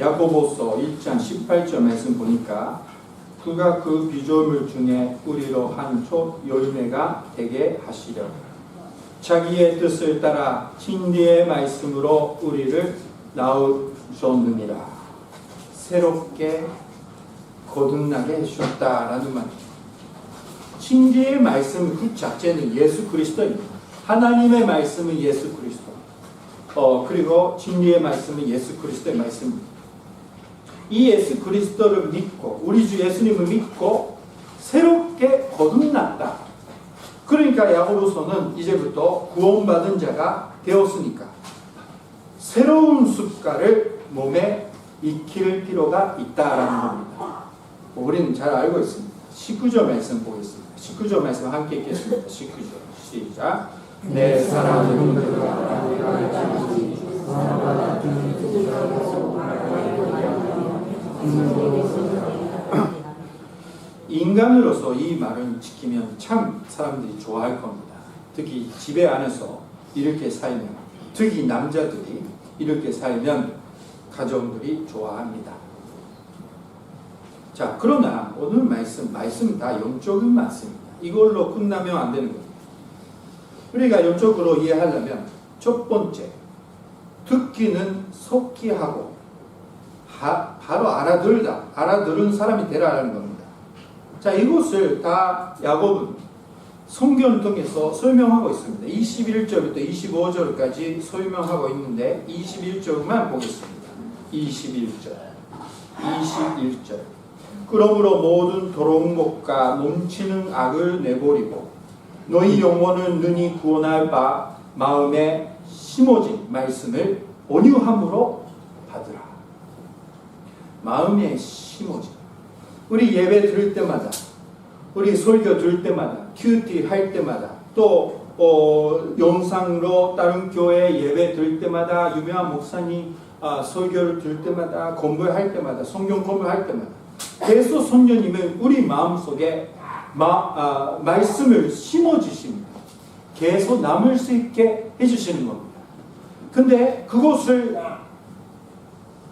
야고보서 1장 18절 말씀 보니까 그가 그 비조물 중에 우리로 한 초 열매가 되게 하시려. 자기의 뜻을 따라 진리의 말씀으로 우리를 낳으셨느니라. 새롭게 거듭나게 해주셨다라는 말. 진리의 말씀 그 자체는 예수 그리스도입니다 하나님의 말씀은 예수 그리스도. 어, 그리고 진리의 말씀은 예수 그리스도의 말씀입니다 이 예수 그리스도를 믿고 우리 주 예수님을 믿고 새롭게 거듭났다. 그러니까 야고보서는 이제부터 구원받은 자가 되었으니까 새로운 습관을 몸에 익힐 필요가 있다라는 겁니다. 뭐 우리는 잘 알고 있습니다. 19절 말씀 보겠습니다. 19절 말씀 함께 읽겠습니다. 19절 시작. 내 사랑하는 그가 인간으로서 이 말을 지키면 참 사람들이 좋아할 겁니다. 특히 집에 안에서 이렇게 살면, 특히 남자들이 이렇게 살면 가정들이 좋아합니다. 자, 그러나 오늘 말씀, 말씀 다 영적인 말씀입니다. 이걸로 끝나면 안 되는 겁니다. 우리가 영적으로 이해하려면 첫 번째, 듣기는 속기 하고 바, 바로 알아들다, 알아들은 사람이 되라는 겁니다. 자, 이것을 다 야곱은 성경을 통해서 설명하고 있습니다. 21절부터 25절까지 설명하고 있는데 21절만 보겠습니다. 21절. 21절. 그러므로 모든 것과 넘치는 악을 내버리고 너희 영혼을 능히 구원할 바 마음에 심어진 말씀을 온유함으로. 마음에 심어진 우리 예배 들을 때마다, 우리 설교 들을 때마다, 큐티 할 때마다, 또 어, 영상으로 다른 교회 예배 들을 때마다, 유명한 목사님 아, 설교를 들을 때마다, 공부할 때마다, 성경 공부할 때마다, 계속 성령님은 우리 마음 속에 마, 아, 말씀을 심어주십니다. 계속 남을 수 있게 해주시는 겁니다. 근데 그것을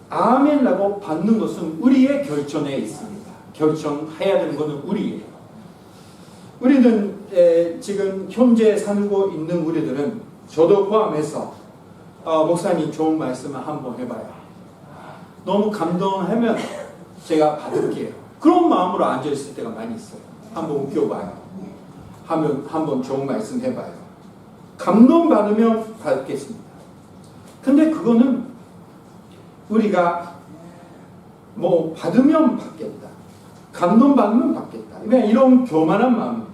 아멘라고 받는 것은 우리의 결정에 있습니다. 결정해야 되는 것은 우리예요. 우리는 에, 지금 현재 살고 있는 우리들은 저도 포함해서 어, 목사님 좋은 말씀을 한번 해봐요. 너무 감동하면 제가 받을게요. 그런 마음으로 앉아 있을 때가 많이 있어요. 한번 웃겨봐요. 하면 한번 좋은 말씀 해봐요. 감동 받으면 받겠습니다. 근데 그거는 우리가 뭐 받으면 받겠다. 감동 받으면 받겠다. 그냥 이런 교만한 마음입니다.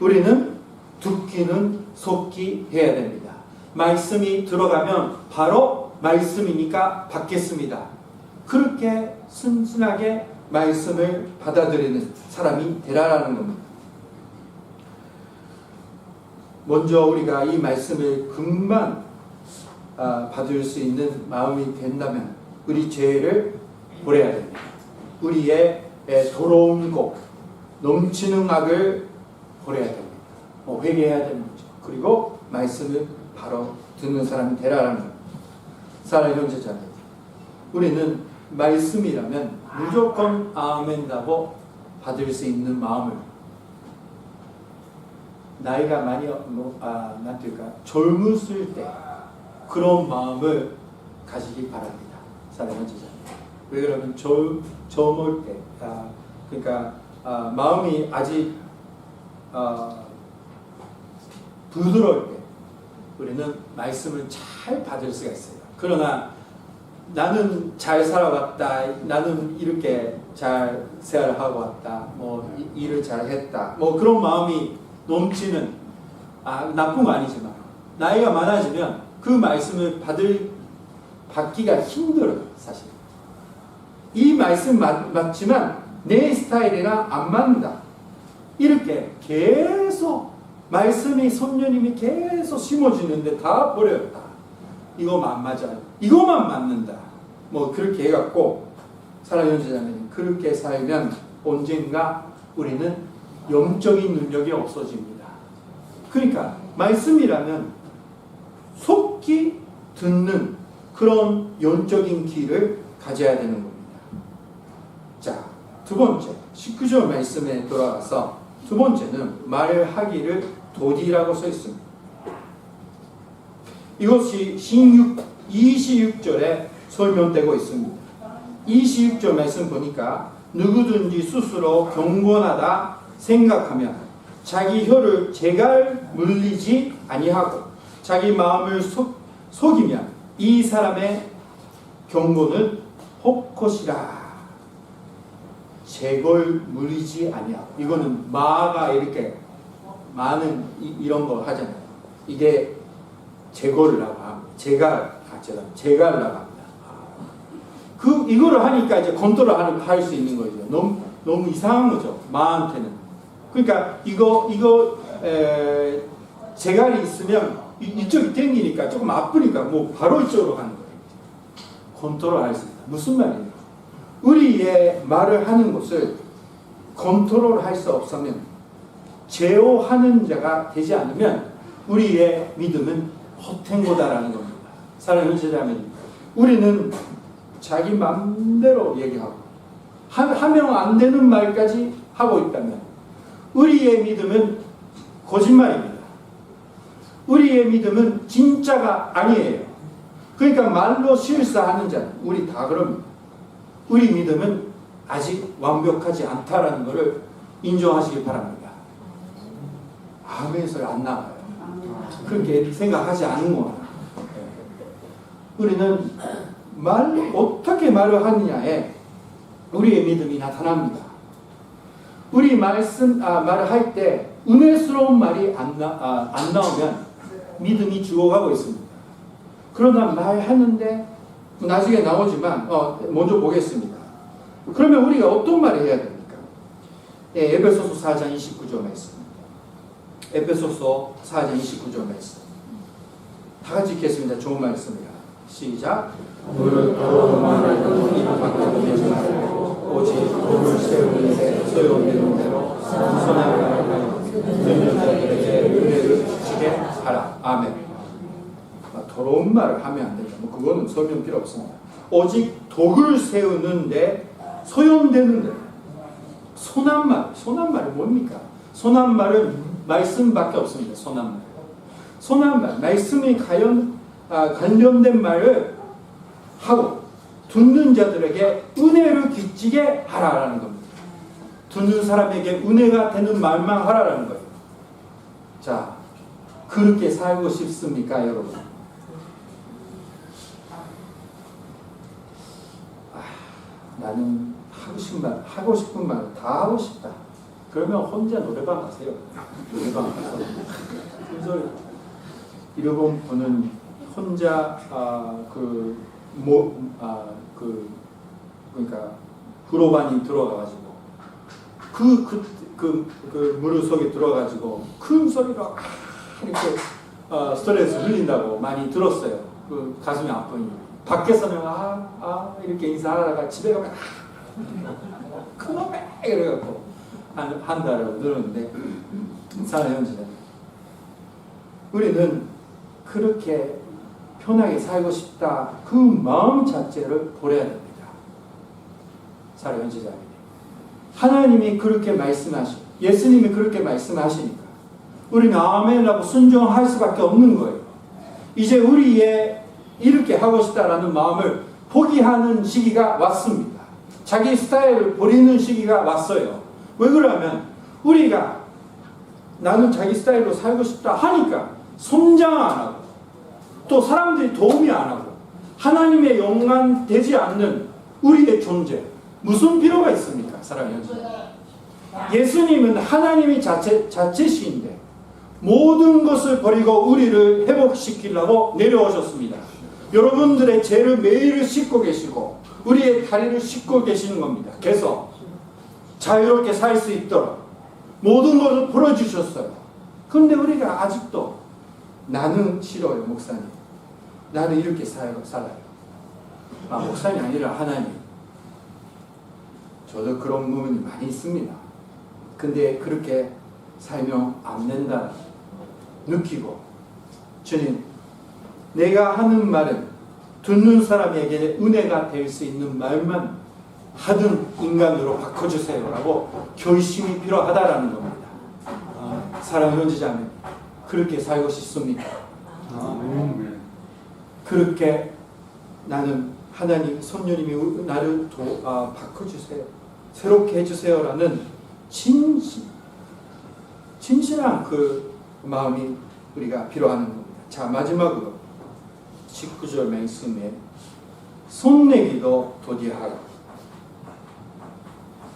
우리는 듣기는 속기 해야 됩니다. 말씀이 들어가면 바로 말씀이니까 받겠습니다. 그렇게 순순하게 말씀을 받아들이는 사람이 되라라는 겁니다. 먼저 우리가 이 말씀을 금방 아, 받을 수 있는 마음이 된다면 우리 죄를 버려야 됩니다. 우리의 더러운 것, 넘치는 악을 버려야 됩니다. 뭐 회개해야 되는 거죠. 그리고 말씀을 바로 듣는 사람이 되라라는 겁니다. 사랑하는 형제자매, 우리는 말씀이라면 무조건 아멘다고 받을 수 있는 마음을 나이가 많이 뭐, 아, 나랄까 젊었을 때 그런 마음을 가지기 바랍니다. 사랑하는 제자. 왜 그러면 젊, 젊을 때, 아, 그러니까 아, 마음이 아직 아, 부드러울 때 우리는 말씀을 잘 받을 수가 있어요. 그러나 나는 잘 살아왔다. 나는 이렇게 잘 생활하고 왔다. 뭐 이- 일을 잘 했다. 뭐 그런 마음이 넘치는 아, 나쁜 거 아니지만 나이가 많아지면 그 말씀을 받을 받기가 힘들어요, 사실. 이 말씀 맞, 맞지만 내 스타일이랑 안 맞는다. 이렇게 계속 말씀이 성령님이 계속 심어지는데 다 버렸다. 이거만 안 맞아요. 이거만 맞는다. 뭐 그렇게 해갖고 사랑하는 자매님 그렇게 살면 언젠가 우리는 영적인 능력이 없어집니다. 그러니까 말씀이라면 속기 듣는 그런 영적인 길을 가져야 되는 겁니다. 자, 두 번째, 19절 말씀에 돌아가서 두 번째는 말하기를 도디라고 써 있습니다. 이것이 16, 26절에 설명되고 있습니다. 26절 말씀 보니까 누구든지 스스로 경건하다 생각하면 자기 혀를 제갈 물리지 아니하고 자기 마음을 속, 속이면 이 사람의 경고는 헛것이라 제걸 물리지 아니하고 이거는 마가 이렇게 많은 이, 런거 하잖아요. 이게 제거를 합니다. 제가 아 제가 제가를 하고 합니다. 그 이거를 하니까 이제 컨트롤 할수 있는 거죠. 너무 너무 이상한 거죠 마한테는. 그러니까 이거 이거 에, 제갈이 있으면 이, 이쪽이 땡기니까 조금 아프니까 뭐 바로 이쪽으로 가는 거예요. 컨트롤 할 수 있다. 무슨 말이에요? 우리의 말을 하는 것을 컨트롤 할 수 없으면 제어하는 자가 되지 않으면 우리의 믿음은 헛행고다라는 겁니다. 사랑하는 제자면 우리는 자기 마음대로 얘기하고 하- 하면 안 되는 말까지 하고 있다면 우리의 믿음은 거짓말입니다. 우리의 믿음은 진짜가 아니에요. 그러니까 말로 실수하는 자는 우리 다 그럽니다. 우리 믿음은 아직 완벽하지 않다라는 것을 인정하시기 바랍니다. 아멘 소리 안 나와요. 그렇게 생각하지 않는 거야. 우리는 말 어떻게 말을 하느냐에 우리의 믿음이 나타납니다. 우리 말씀 아, 말을 할때 은혜스러운 말이 안, 나, 아, 안 나오면 믿음이 죽어가고 있습니다. 그러나 말하는데 나중에 나오지만 어, 먼저 보겠습니다. 그러면 우리가 어떤 말을 해야 됩니까? 예, 에베소서 4장 29절 말씀. 에베소서 4장 29절 말씀. 다 같이 읽겠습니다. 좋은 말씀입니다. 시작. 무릇 더러운 말을 너무 입 밖으로 내지 말고 오직 돈을 세우는 데 소용되는 대로 선한 말을 하여 듣는 자들에게 은혜를 주시게 하라. 아멘. 아, 말을 하면 안 된다. 뭐 그거는 설명 필요 없습니다. 오직 독을 세우는데 소용되는데 선한 말, 선한 말이 뭡니까? 선한 말은 말씀밖에 없습니다. 선한 말. 선한 말, 말씀이 관련, 아, 관련된 말을 하고 듣는 자들에게 은혜를 끼치게 하라라는 겁니다. 듣는 사람에게 은혜가 되는 말만 하라라는 거예요. 자, 그렇게 살고 싶습니까, 여러분? 나는 하고 싶은 말, 하고 싶은 말 다 하고 싶다. 그러면 혼자 노래방 가세요. 노래방 가서. 그래서 이러본 분은 혼자 아, 그, 뭐, 아, 그, 그러니까 불호반이 들어가가지고 그, 그, 그, 그 무릎 속에 들어가지고 큰 소리로 아, 이렇게 어, 스트레스 흘린다고 많이 들었어요. 그 가슴이 아프니. 밖에서는 아, 아, 이렇게 인사하다가 집에 가면 아, 그놈의 이래갖고 한, 한다라고 들었는데 사는 현재 우리는 그렇게 편하게 살고 싶다 그 마음 자체를 버려야 됩니다. 사랑 현지자입니다. 하나님이 그렇게 말씀하시, 예수님이 그렇게 말씀하시니까 우리는 아멘하고 순종할 수밖에 없는 거예요. 이제 우리의 이렇게 하고 싶다라는 마음을 포기하는 시기가 왔습니다. 자기 스타일을 버리는 시기가 왔어요. 왜 그러면 우리가 나는 자기 스타일로 살고 싶다 하니까 성장 안 하고 또 사람들이 도움이 안 하고 하나님의 영광 되지 않는 우리의 존재 무슨 필요가 있습니까? 사랑하는 예수님은 하나님이 자체, 자체시인데 모든 것을 버리고 우리를 회복시키려고 내려오셨습니다. 여러분들의 죄를 매일 씻고 계시고 우리의 다리를 씻고 계시는 겁니다. 그래서 자유롭게 살 수 있도록 모든 것을 풀어주셨어요. 그런데 우리가 아직도 나는 싫어요, 목사님. 나는 이렇게 살, 살아요. 아, 목사님이 아니라 하나님. 저도 그런 부분이 많이 있습니다. 근데 그렇게 살면 안 된다. 느끼고, 주님, 내가 하는 말은 듣는 사람에게 은혜가 될 수 있는 말만 하든 인간으로 바꿔주세요라고 결심이 필요하다라는 겁니다. 아, 사랑하는 형제자매 그렇게 살고 싶습니까? 아멘. 그렇게 나는 하나님 우- 나를 도, 아, 바꿔주세요. 새롭게 해주세요라는 진심, 진실한 그 마음이 우리가 필요하는 겁니다. 자 마지막으로 19절 말씀에 손내기도 도디하라.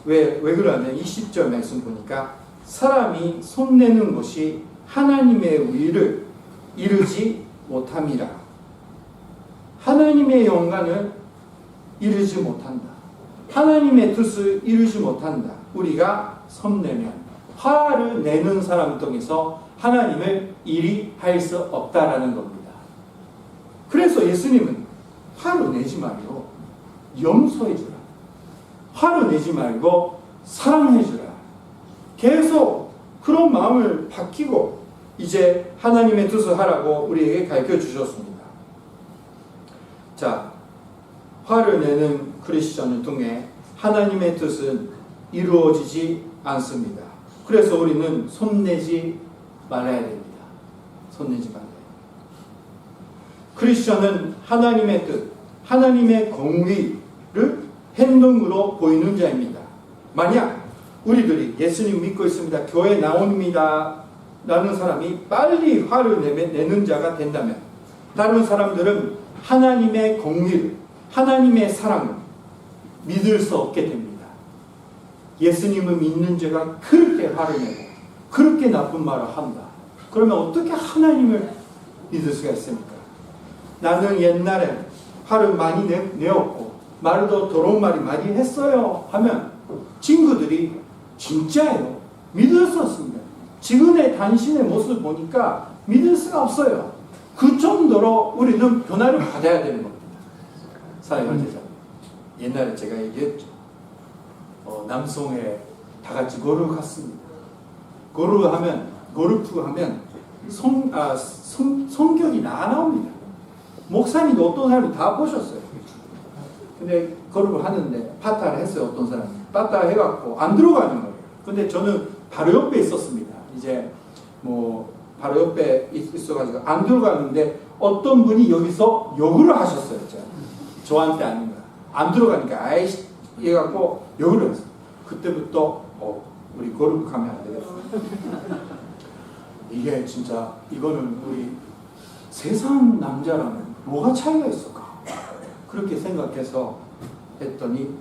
왜, 왜 그러냐면 20절 말씀 보니까 사람이 손내는 것이 하나님의 위를 이루지 못함이라. 하나님의 영광을 이루지 못한다. 하나님의 뜻을 이루지 못한다. 우리가 손내면 화를 내는 사람 통해서 하나님을 일이 할 수 없다라는 겁니다. 그래서 예수님은 화를 내지 말고 용서해주라. 화를 내지 말고 사랑해 주라. 계속 그런 마음을 바뀌고 이제 하나님의 뜻을 하라고 우리에게 가르쳐 주셨습니다. 자, 화를 내는 크리스천을 통해 하나님의 뜻은 이루어지지 않습니다. 그래서 우리는 손내지 말아야 됩니다. 손내지 말아야 돼요. 크리스천은 하나님의 뜻, 하나님의 공의를 행동으로 보이는 자입니다. 만약 우리들이 예수님 믿고 있습니다. 교회 나옵니다. 라는 사람이 빨리 화를 내는 자가 된다면 다른 사람들은 하나님의 공의를 하나님의 사랑을 믿을 수 없게 됩니다. 예수님을 믿는 자가 그렇게 화를 내고 그렇게 나쁜 말을 한다. 그러면 어떻게 하나님을 믿을 수가 있습니까? 나는 옛날에 화를 많이 내, 내었고 말도 더러운 말이 많이 했어요 하면 친구들이 진짜예요. 믿을 수 없습니다. 지금의 당신의 모습을 보니까 믿을 수가 없어요. 그 정도로 우리는 변화를 받아야 되는 겁니다. 사랑하는 제자. 옛날에 제가 얘기했죠. 어, 남성에 다 같이 고르 갔습니다. 고르 하면, 고르프 하면 성, 아, 성, 성격이 나 나옵니다. 목사님도 어떤 사람이 다 보셨어요. 근데 거룩을 하는데 파타를 했어요. 어떤 사람이. 파타 해갖고 안 들어가는 거예요. 근데 저는 바로 옆에 있었습니다. 이제 뭐 바로 옆에 있- 있어가지고 안 들어가는데 어떤 분이 여기서 욕을 하셨어요. 제가. 저한테 아닌 거야. 안 들어가니까 아이씨 해갖고 욕을 했어요. 그때부터 어, 우리 거룩하면 안 되겠어. 이게 진짜 이거는 우리 세상 남자라면 뭐가 차이가 있을까? 그렇게 생각해서 했더니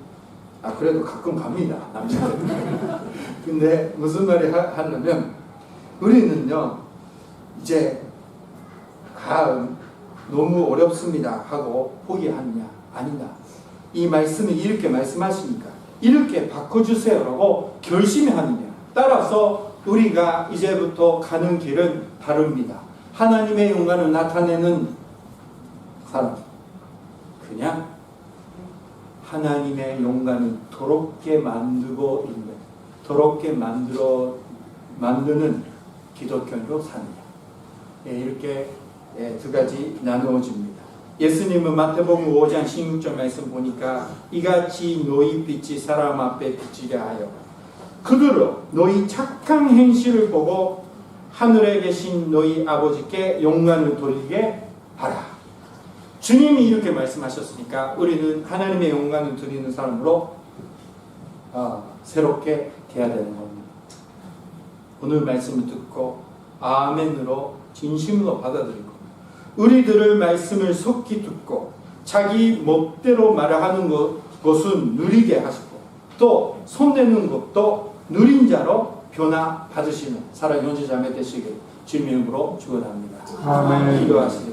아 그래도 가끔 갑니다 남자들. 근데 무슨 말이 하, 하려면 우리는요 이제 아 너무 어렵습니다 하고 포기하느냐 아니다. 이 말씀을 이렇게 말씀하시니까 이렇게 바꿔주세요라고 결심이 하느냐 따라서 우리가 이제부터 가는 길은 다릅니다. 하나님의 영광을 나타내는 사람 그냥 하나님의 영광을 더럽게 만들고 있는 더럽게 만들어 만드는 기독교로 사느냐 예, 이렇게 예, 두 가지 나누어집니다. 예수님은 마태복음 5장 16절 말씀 보니까 이같이 너희 빛이 사람 앞에 비치게 하여 그들로 너희 착한 행실을 보고 하늘에 계신 너희 아버지께 영광을 돌리게 하라. 주님이 이렇게 말씀하셨으니까 우리는 하나님의 영광을 드리는 사람으로 아, 새롭게 돼야 되는 겁니다. 오늘 말씀을 듣고 아멘으로 진심으로 받아들이고 우리들을 말씀을 속히 듣고 자기 멋대로 말하는 것, 것은 누리게 하시고 또 손대는 것도 누린 자로 변화 받으시는 사랑 형제 자매 되시길 주님의 이름으로 축원합니다. 아멘. 기도하시겠습니다.